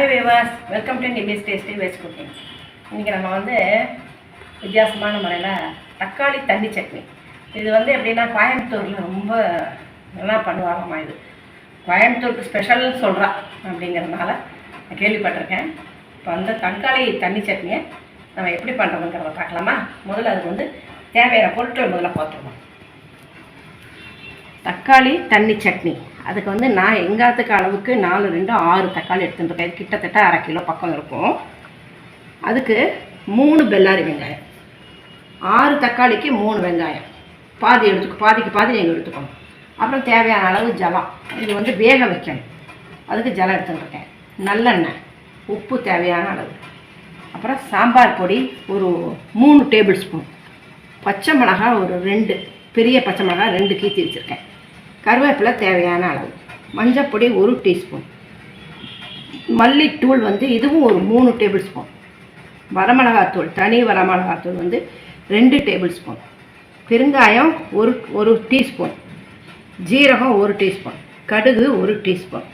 Hi வேவாஸ் welcome to நிபிஸ் tasty veg cooking இன்றைக்கி நம்ம வந்து வித்தியாசமான முறையில் தக்காளி தண்ணி சட்னி. இது வந்து எப்படின்னா கோயம்புத்தூரில் ரொம்ப நல்லா பண்ணுவாங்கம்மா இது. கோயம்புத்தூருக்கு ஸ்பெஷல்னு சொல்கிறா அப்படிங்கிறதுனால நான் கேள்விப்பட்டிருக்கேன். இப்போ அந்த தக்காளி தண்ணி சட்னியை நம்ம எப்படி பண்ணுறோங்கிறத பார்க்கலாமா? முதல்ல அதுக்கு வந்து தேவையான பொருட்கள் முதல்ல பார்த்துருவோம். தக்காளி தண்ணி சட்னி. அதுக்கு வந்து நான் எங்காத்துக்கு அளவுக்கு நாலு ரெண்டு ஆறு தக்காளி எடுத்துட்டுருக்கேன். கிட்டத்தட்ட அரை கிலோ பக்கம் இருக்கும். அதுக்கு மூணு பெல்லாரி வெங்காயம். ஆறு தக்காளிக்கு மூணு வெங்காயம். பாதி எடுத்துக்கோ பாதிக்கு பாதி நீங்கள் எடுத்துக்கணும் அப்புறம் தேவையான அளவு ஜலம் இது வந்து வேக வைக்கணும். அதுக்கு ஜலம் எடுத்துட்டுருக்கேன். நல்லெண்ணெய். உப்பு தேவையான அளவு. அப்புறம் சாம்பார் பொடி ஒரு மூணு டேபிள் ஸ்பூன். பச்சை மிளகாய் ஒரு ரெண்டு. பெரிய பச்சை மிளகாய் ரெண்டு கீத்தி வச்சுருக்கேன். கருவேப்பிலை தேவையான அளவு. மஞ்சப்பொடி ஒரு டீஸ்பூன். மல்லித்தூள் வந்து இதுவும் ஒரு மூணு டேபிள் ஸ்பூன். வரமிளகாத்தூள் தனி வரமிளகாத்தூள் வந்து ரெண்டு டேபிள் ஸ்பூன். பெருங்காயம் ஒரு ஒரு டீஸ்பூன். ஜீரகம் ஒரு டீஸ்பூன். கடுகு ஒரு டீஸ்பூன்.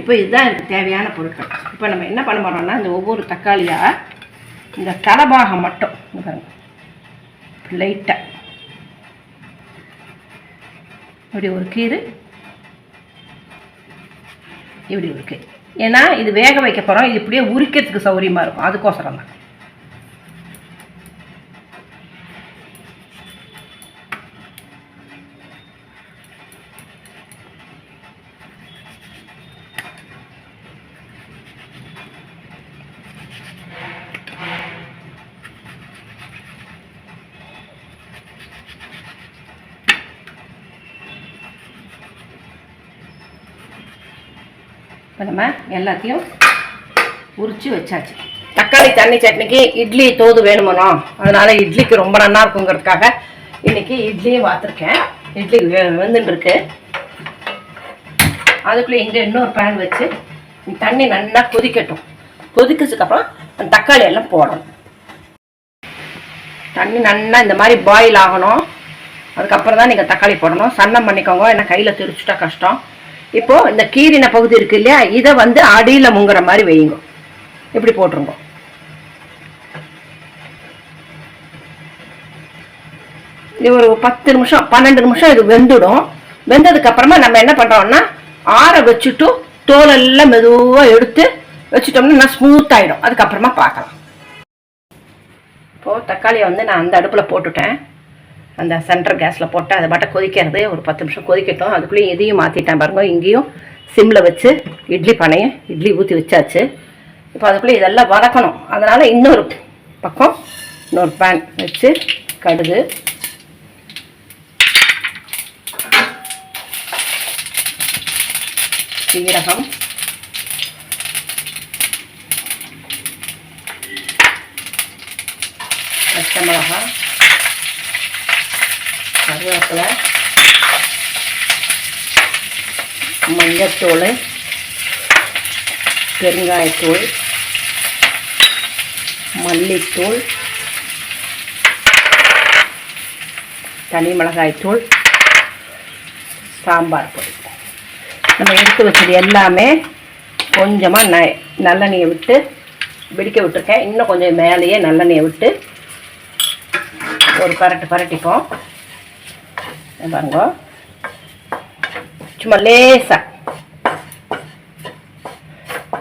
இப்போ இதுதான் எனக்கு தேவையான பொருட்கள். இப்போ நம்ம என்ன பண்ண போகிறோம்னா இந்த ஒவ்வொரு தக்காளியாக இந்த தலைபாகம் மட்டும் லைட்டாக இப்படி ஒரு கீறு. இப்படி ஒரு கீறு. ஏன்னா இது வேக வைக்க போகிறோம் இது இப்படியே உரிக்கிறதுக்கு சௌகரியமாக இருக்கும். அதுக்கோசரம் தான் இப்போ நம்ம எல்லாத்தையும் உரித்து வச்சாச்சு. தக்காளி தண்ணி சட்னிக்கு இட்லி தோது வேணுமனோ அதனால் இட்லிக்கு ரொம்ப நல்லா இருக்குங்கிறதுக்காக இன்றைக்கி இட்லியும் பார்த்துருக்கேன் இட்லி வெ- அதுக்குள்ளே இங்கே இன்னொரு பேன் வச்சு தண்ணி நல்லா கொதிக்கட்டும். கொதிக்கிறதுக்கப்புறம் அந்த தக்காளி எல்லாம் போடணும். தண்ணி நல்லா இந்த மாதிரி பாயில் ஆகணும். அதுக்கப்புறம் தான் நீங்கள் தக்காளி போடணும். சன்னம் பண்ணிக்கோங்க. ஏன்னா கையில் திரிச்சுட்டா கஷ்டம். இப்போ இந்த கீரின பகுதி இருக்கு இல்லையா? இதை வந்து அடியில் முங்குற மாதிரி வையுங்க. இப்படி போட்டுருங்க. இது ஒரு பத்து நிமிஷம் பன்னெண்டு நிமிஷம் இது வெந்துடும். வெந்ததுக்கு அப்புறமா நம்ம என்ன பண்றோம்னா ஆற வச்சுட்டு தோலெல்லாம் மெதுவாக எடுத்து வச்சுட்டோம்னா நான் ஸ்மூத் ஆயிடும். அதுக்கப்புறமா பார்க்கலாம். இப்போது தக்காளியை வந்து நான் அந்த அடுப்பில் போட்டுட்டேன். அந்த சென்டர் கேஸில் போட்டு அதை பாட்ட கொதிக்கிறது ஒரு பத்து நிமிஷம் கொதிக்கட்டும். அதுக்குள்ளேயும் இதையும் மாற்றிட்டேன் பாருங்க. இங்கேயும் சிம்மில் வச்சு இட்லி பானையை இட்லி ஊற்றி வச்சாச்சு. இப்போ அதுக்குள்ளே இதெல்லாம் வதக்கணும். அதனால் இன்னொரு பக்கம் இன்னொரு பேன் வச்சு கடுகு. சீரகம். பச்சை மிளகாய். கருவேப்பிலை மஞ்சத்தூள் பெருங்காயத்தூள் மல்லித்தூள் தனி மிளகாய்த்தூள் சாம்பார் பொடி. நம்ம எடுத்து வச்சது எல்லாமே கொஞ்சமாக ந நல்லெண்ணெயை விட்டு வெடிக்க விட்டுருக்கேன். இன்னும் கொஞ்சம் மேலேயே நல்லெண்ணெயை விட்டு ஒரு பரட்டு பரட்டிப்போம். பாருங்க சும்மா லேசாக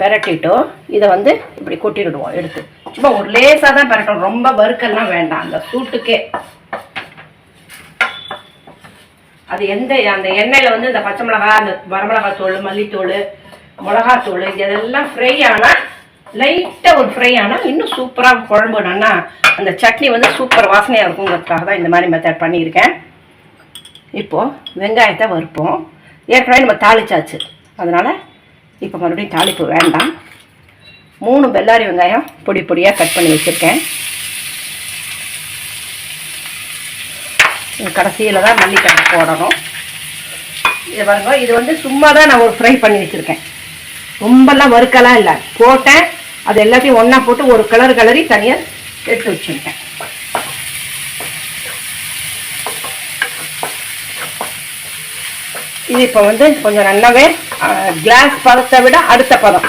பெரட்டிட்டோம் இதை வந்து இப்படி கொட்டிடுவோம் எடுத்து. சும்மா ஒரு லேசாக தான் பெரட்டணும் ரொம்ப வறுக்கெல்லாம் வேண்டாம். அந்த சூட்டுக்கே. அது எந்த அந்த எண்ணெயில் வந்து இந்த பச்சை மிளகா அந்த வரமிளகா தோல் மல்லித்தோல் மிளகாத்தூள் இதெல்லாம் ஃப்ரை ஆனால் லைட்டாக ஒரு ஃப்ரை ஆனால் இன்னும் சூப்பராக குழம்பு நல்லா அந்த சட்னி வந்து சூப்பர் வாசனையாக இருக்குங்கிறதுக்காக தான் இந்த மாதிரி மெத்தட் பண்ணியிருக்கேன். இப்போது வெங்காயத்தை வறுப்போம். ஏற்கனவே நம்ம தாளிச்சாச்சு. அதனால் இப்போ மறுபடியும் தாளிப்பு வேண்டாம். மூணு பெல்லாரி வெங்காயம் பொடி பொடியாக கட் பண்ணி வச்சுருக்கேன். கடைசியில் தான் மல்லிக்கடை போடணும். இது பாருங்க இது வந்து சும்மா தான் நான் ஒரு ஃப்ரை பண்ணி வச்சுருக்கேன். ரொம்பலாம் வறுக்கலாம் இல்லை. போட்டேன். அது எல்லாத்தையும் ஒன்றா போட்டு ஒரு கலர் கலரி தனியாக எடுத்து வச்சுருக்கேன். இது இப்போ வந்து கொஞ்சம் நல்லாவே கிளாஸ் பதத்தை விட அடுத்த பதம்.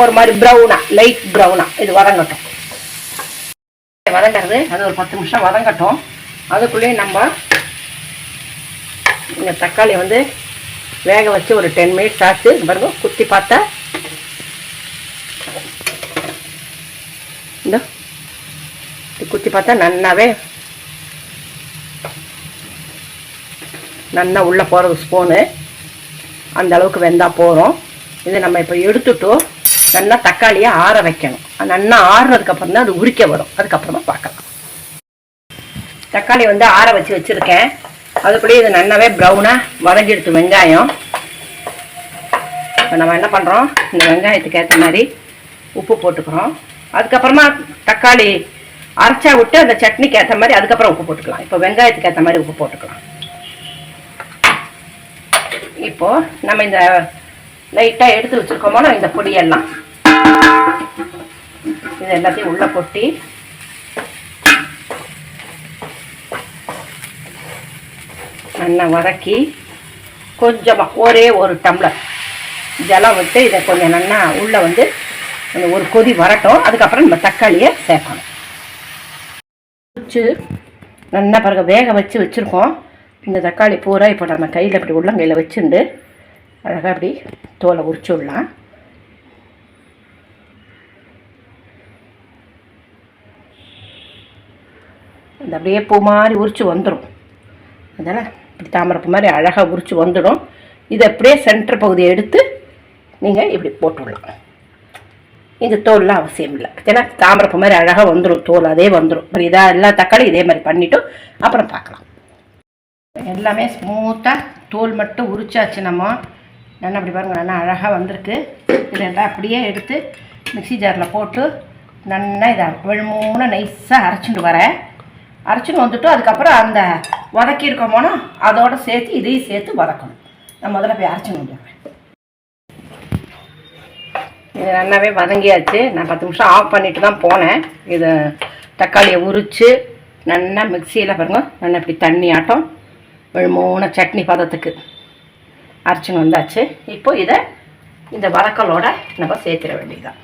ஒரு மாதிரி ப்ரௌனா லைட் ப்ரௌனா இது வதங்கட்டும். வதங்கிறது அது ஒரு பத்து நிமிஷம் வதங்கட்டும். அதுக்குள்ளேயும் நம்ம இந்த தக்காளி வந்து வேக வச்சு ஒரு டென் மினிட்ஸ் ஆச்சு. பாருங்க குத்தி பார்த்தா இந்த குத்தி பார்த்தா நல்லாவே நல்லா உள்ளே போகிறது ஸ்பூனு அந்த அளவுக்கு வெந்தால் போகிறோம் இதை நம்ம இப்போ எடுத்துட்டு நல்லா தக்காளியை ஆற வைக்கணும். நல்லா ஆறுனதுக்கப்புறம் தான் அது உரிக்க வரும். அதுக்கப்புறமா பார்க்கலாம். தக்காளி வந்து ஆற வச்சு வச்சுருக்கேன். அதுக்குள்ளேயே இது நல்லாவே ப்ரௌனாக வதங்கிடுத்து வெங்காயம். இப்போ நம்ம என்ன பண்ணுறோம் இந்த வெங்காயத்துக்கு ஏற்ற மாதிரி உப்பு போட்டுக்கிறோம். அதுக்கப்புறமா தக்காளி அரைச்சா விட்டு அந்த சட்னிக்கு ஏற்ற மாதிரி அதுக்கப்புறம் உப்பு போட்டுக்கலாம். இப்போ வெங்காயத்துக்கு ஏற்ற மாதிரி உப்பு போட்டுக்கலாம். இப்போ நம்ம இந்த லைட்டாக எடுத்து வச்சுருக்கோமோ இந்த பொடியெல்லாம். இது எல்லாத்தையும் உள்ளே கொட்டி நல்லா வதக்கி கொஞ்சமாக ஒரே ஒரு டம்ளர் ஜலம் விட்டு இதை கொஞ்சம் நல்லா உள்ளே வந்து ஒரு கொதி வரட்டும். அதுக்கப்புறம் நம்ம தக்காளியை சேர்க்கணும். வச்சு நல்லா பிறகு வேக வச்சு வச்சுருக்கோம். இந்த தக்காளி பூரா இப்போ நம்ம கையில் இப்படி உள்ளங்கையில் வச்சுண்டு அழகாக அப்படி தோலை உரிச்சு விடலாம். இந்த அப்படியே பூ மாதிரி உரிச்சு வந்துடும் அதனால் இப்படி தாமரைப்பூ மாதிரி அழகாக உரிச்சு வந்துடும். இதை அப்படியே சென்டர் பகுதியை எடுத்து நீங்கள் இப்படி போட்டு விடலாம். தோல்லாம் அவசியம் இல்லை. ஏன்னா தாமரைப்பூ மாதிரி அழகாக வந்துடும் தோல் அதே வந்துடும் இப்போ இதாக எல்லா தக்காளி இதே மாதிரி பண்ணிவிட்டு அப்புறம் பார்க்கலாம். எல்லாமே ஸ்மூத்தாக தோல் மட்டும் உரிச்சாச்சு நம்ம. நல்லா அப்படி பாருங்கள் நல்லா அழகாக வந்திருக்கு. இதெல்லாம் அப்படியே எடுத்து மிக்ஸி ஜாரில் போட்டு நல்லா இதை வெளுமூணு நைஸாக அரைச்சிட்டு வரேன். அரைச்சிட்டு வந்துட்டு அதுக்கப்புறம் அந்த வதக்கி இருக்கோமோனா அதோட சேர்த்து இதையும் சேர்த்து வதக்கணும். நான் முதல்ல போய் அரைச்சிட்டு வந்துடுறேன் இது நல்லாவே வதங்கியாச்சு. நான் பத்து நிமிஷம் ஆஃப் பண்ணிட்டு தான் போனேன். இதை தக்காளியை உரித்து நல்லா மிக்சியில் பாருங்க நல்லா இப்படி தண்ணி ஆட்டம். மூணு சட்னி பதத்துக்கு அரைச்சின்னு வந்தாச்சு. இப்போ இதை இந்த வதக்கலோட நம்ம சேர்த்துட வேண்டியதுதான்.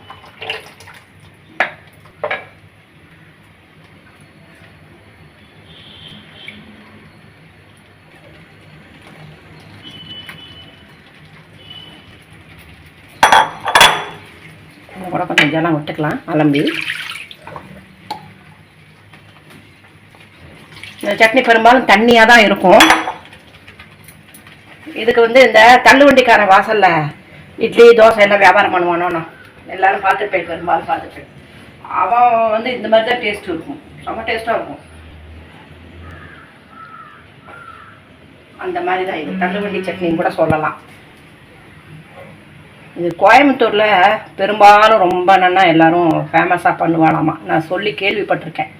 கூட கொஞ்சம் ஜலம் விட்டுக்கலாம். அலம்பி. இந்த சட்னி பெரும்பாலும் தண்ணியாக தான் இருக்கும். இதுக்கு வந்து இந்த தள்ளுவண்டிக்கான வாசல்ல இட்லி தோசை எல்லாம் வியாபாரம் பண்ணுவானோ எல்லாரும் பார்த்துருப்பேன் பெரும்பாலும் பார்த்துருப்பேன் அவன் வந்து இந்த மாதிரி தான் டேஸ்ட் இருக்கும். ரொம்ப டேஸ்ட்டாக இருக்கும். அந்த மாதிரி தான் இது. தள்ளுவண்டி சட்னின்னு கூட சொல்லலாம். இது கோயம்புத்தூரில் பெரும்பாலும் ரொம்ப நல்லா எல்லாரும் ஃபேமஸாக பண்ணுவாளாமா. நான் சொல்லி கேள்விப்பட்டிருக்கேன்.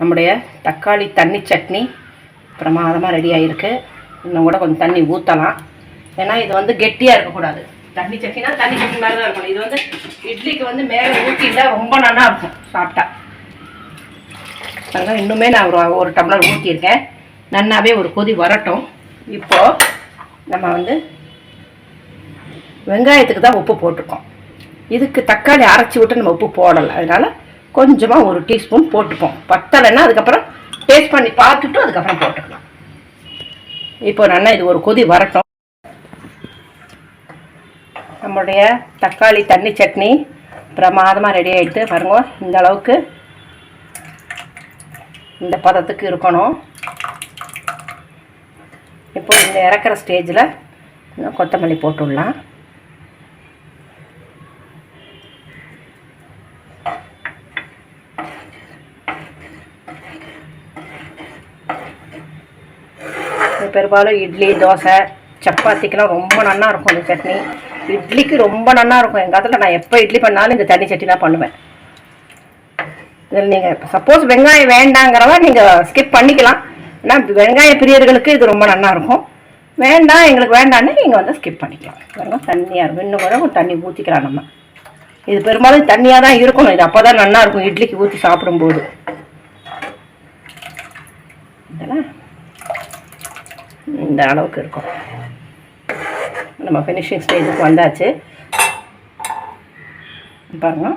நம்முடைய தக்காளி தண்ணி சட்னி பிரமாதமாக ரெடி ஆகிருக்கு இன்னும் கூட கொஞ்சம் தண்ணி ஊற்றலாம் ஏன்னா இது வந்து கெட்டியாக இருக்கக்கூடாது. தண்ணி சட்னினா தண்ணி சட்னி மாதிரி தான் இருக்கணும். இது வந்து இட்லிக்கு வந்து மேலே ஊற்றிட்டா ரொம்ப நல்லா இருக்கும் சாப்பிட்டா அதனால் இன்னுமே நான் ஒரு ஒரு டம்ளர் ஊற்றியிருக்கேன் நன்னாவே ஒரு கொதி வரட்டும். இப்போது நம்ம வந்து வெங்காயத்துக்கு தான் உப்பு போட்டிருக்கோம். இதுக்கு தக்காளி அரைச்சி விட்டு நம்ம உப்பு போடலை. அதனால் கொஞ்சமாக ஒரு டீஸ்பூன் போட்டுப்போம். பத்தலைன்னா அதுக்கப்புறம் டேஸ்ட் பண்ணி பார்த்துட்டு அதுக்கப்புறம் போட்டுக்கலாம். இப்போ நல்லா இது ஒரு கொதி வரட்டும். நம்மளுடைய தக்காளி தண்ணி சட்னி பிரமாதமாக ரெடி ஆகிட்டு பாருங்க இந்த அளவுக்கு இந்த பதத்துக்கு இருக்கணும். இப்போ இந்த இறக்குற ஸ்டேஜில் இன்னும் கொத்தமல்லி போட்டுடலாம். பெரும்பாலும் இட்லி தோசை சப்பாத்திக்கெலாம் ரொம்ப நல்லா இருக்கும் இந்த சட்னி. இட்லிக்கு ரொம்ப நல்லா இருக்கும். எங்கள் காலத்தில் நான் எப்போ இட்லி பண்ணாலும் இந்த தண்ணி சட்னி தான் பண்ணுவேன். இதில் நீங்கள் சப்போஸ் வெங்காயம் வேண்டாங்கிறவ நீங்கள் ஸ்கிப் பண்ணிக்கலாம். ஆனால் வெங்காய பிரியர்களுக்கு இது ரொம்ப நல்லா இருக்கும். வேண்டாம் எங்களுக்கு வேண்டான்னு நீங்கள் வந்து ஸ்கிப் பண்ணிக்கலாம். பாருங்க தண்ணியாக இருக்கும். இன்னும் கூட தண்ணி ஊற்றிக்கலாம் நம்ம. இது பெரும்பாலும் தண்ணியாக தான் இருக்கணும். இது அப்போ தான் நல்லா இருக்கும். இட்லிக்கு ஊற்றி சாப்பிடும்போது. இதெல்லாம் இந்த அளவுக்கு இருக்கும். நம்ம ஃபினிஷிங் ஸ்டேஜுக்கு வந்தாச்சு. பாருங்க.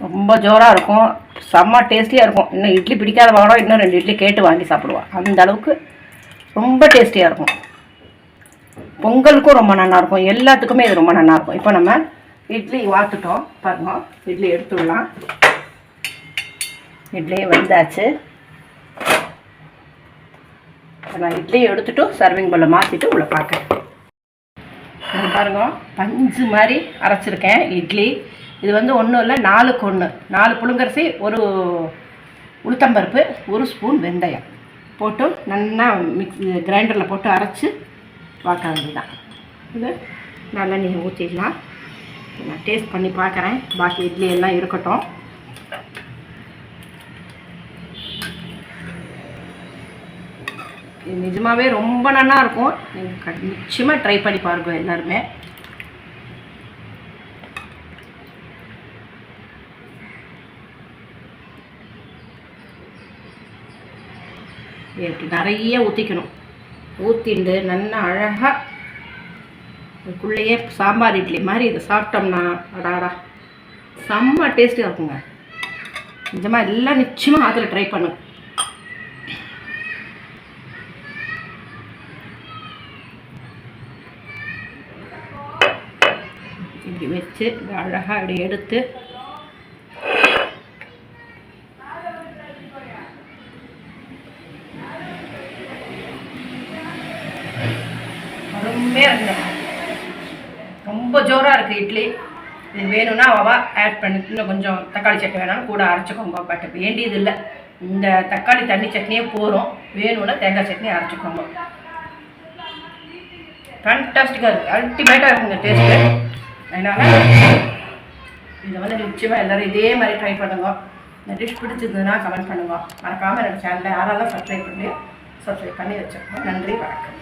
ரொம்ப ஜோராக இருக்கும். செம்ம டேஸ்டியாக இருக்கும். இன்னும் இட்லி பிடிக்காத வாங்கினா இன்னும் ரெண்டு இட்லி கேட்டு வாங்கி சாப்பிடுவான் அந்த அளவுக்கு ரொம்ப டேஸ்டியாக இருக்கும். பொங்கலுக்கும் ரொம்ப நல்லா இருக்கும். எல்லாத்துக்குமே இது ரொம்ப நல்லா இருக்கும். இப்போ நம்ம இட்லி வாத்துட்டோம். பாருங்க. இட்லி எடுத்துடலாம் இட்லி வந்தாச்சு நான் இட்லியை எடுத்துட்டு சர்விங் பல்ல மாற்றிட்டு உள்ள பார்க்கறேன் பாருங்க. பஞ்சு மாதிரி அரைச்சிருக்கேன் இட்லி. இது வந்து ஒன்றும் இல்லை நாலுக்கு ஒன்று நாலு புழுங்கரிசி ஒரு உளுத்தம்பருப்பு ஒரு ஸ்பூன் வெந்தயம். போட்டு நல்லா மிக்ஸ் கிரைண்டரில் போட்டு அரைச்சி பார்க்க வேண்டியதான் இது நல்லெண்ணெய் ஊற்றிடலாம் நான் டேஸ்ட் பண்ணி பார்க்குறேன். பாக்கி இட்லி எல்லாம் இருக்கட்டும். இது நிஜமாகவே ரொம்ப நல்லா இருக்கும். நீங்கள் நிச்சயமாக ட்ரை பண்ணி பாருங்க எல்லாருமே. இப்படி நிறைய ஊற்றிக்கணும் ஊற்றிண்டு நல்லா அழகாக இதுக்குள்ளேயே சாம்பார் இட்லி மாதிரி இதை சாப்பிட்டோம்னா அடாடா. செம்ம டேஸ்டியாக இருக்குங்க. நிஜமாக எல்லாம் நிச்சயமாக அதில் ட்ரை பண்ணு. இப்படி வச்சு அழகாக அப்படி எடுத்து அருமையாக இருந்தது ரொம்ப ஜோராக இருக்குது இட்லி இது வேணும்னா அவா ஆட் பண்ணி. இன்னும் கொஞ்சம் தக்காளி சட்னி வேணாலும் கூட அரைச்சிக்கோங்க பட் வேண்டியது இல்லை. இந்த தக்காளி தண்ணி சட்னியே போதும். வேணும்னா தேங்காய் சட்னி அரைச்சிக்கோங்க. ஃபேண்டாஸ்டிக்காக இருக்குது அல்டிமேட்டாக இருக்குங்க டேஸ்ட்டு அதனால் இதை வந்து நிச்சயமாக எல்லோரும் இதே மாதிரி ட்ரை பண்ணுங்க. இந்த டிஷ் பிடிச்சிருந்ததுன்னா கமெண்ட் பண்ணுங்க. மறக்காமல் என்னோட சேனலில் யாராலாம் சப்ஸ்கிரைப் பண்ணி சப்ஸ்கிரைப் பண்ணி வச்சுருக்கோம். நன்றி வணக்கம்.